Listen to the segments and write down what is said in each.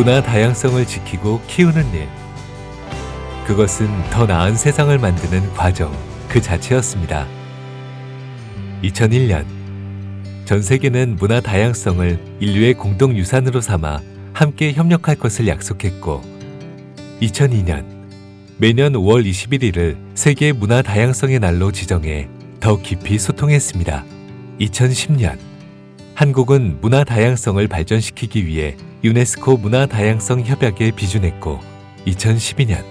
문화 다양성을 지키고 키우는 일. 그것은 더 나은 세상을 만드는 과정 그 자체였습니다. 2001년 전 세계는 문화 다양성을 인류의 공동 유산으로 삼아 함께 협력할 것을 약속했고 2002년 매년 5월 21일을 세계 문화 다양성의 날로 지정해 더 깊이 소통했습니다. 2010년 한국은 문화 다양성을 발전시키기 위해 유네스코 문화 다양성 협약에 비준했고 2012년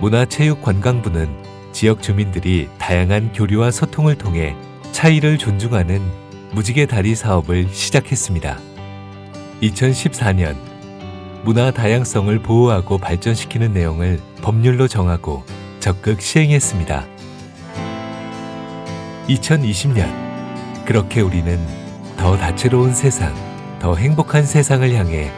문화체육관광부는 지역 주민들이 다양한 교류와 소통을 통해 차이를 존중하는 무지개 다리 사업을 시작했습니다. 2014년 문화 다양성을 보호하고 발전시키는 내용을 법률로 정하고 적극 시행했습니다. 2020년 그렇게 우리는 더 다채로운 세상, 더 행복한 세상을 향해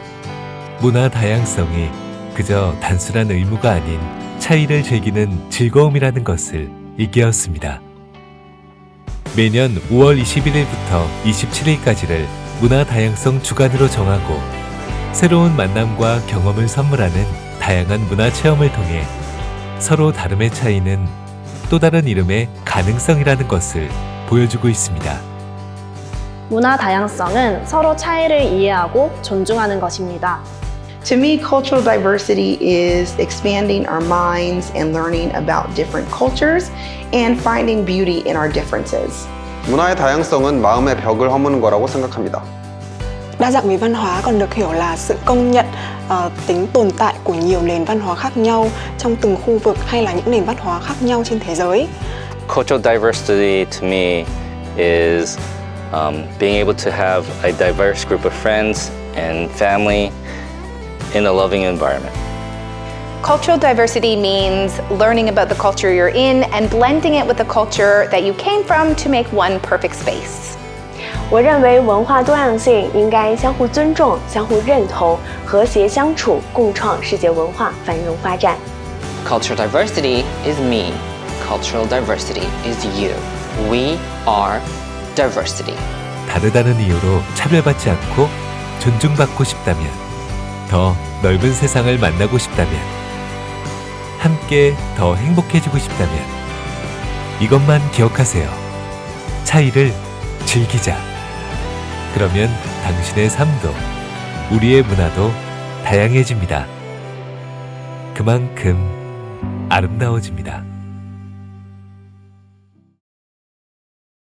문화 다양성이 그저 단순한 의무가 아닌 차이를 즐기는 즐거움이라는 것을 일깨웠습니다. 매년 5월 21일부터 27일까지를 문화 다양성 주간으로 정하고 새로운 만남과 경험을 선물하는 다양한 문화 체험을 통해 서로 다름의 차이는 또 다른 이름의 가능성이라는 것을 보여주고 있습니다. 문화 다양성은 서로 차이를 이해하고 존중하는 것입니다. To me, cultural diversity is expanding our minds and learning about different cultures and finding beauty in our differences. 문화의 다양성은 마음의 벽을 허무는 거라고 생각합니다. Đa dạng về văn hóa còn được hiểu là sự công nhận ờ, tính tồn tại của nhiều nền văn hóa khác nhau trong từng khu vực hay là những nền văn hóa khác nhau trên thế giới. Cultural diversity to me is um, being able to have a diverse group of friends and family in a loving environment. Cultural diversity means learning about the culture you're in and blending it with the culture that you came from to make one perfect space. 我认为文化多样性应该相互尊重、相互认同、和谐相处，共创世界文化繁荣发展。 Cultural diversity is me. Cultural diversity is you. We are diversity. 다르다는 이유로 차별받지 않고 존중받고 싶다면, 더 넓은 세상을 만나고 싶다면, 함께 더 행복해지고 싶다면, 이것만 기억하세요. 차이를 즐기자. 그러면 당신의 삶도, 우리의 문화도 다양해집니다. 그만큼 아름다워집니다.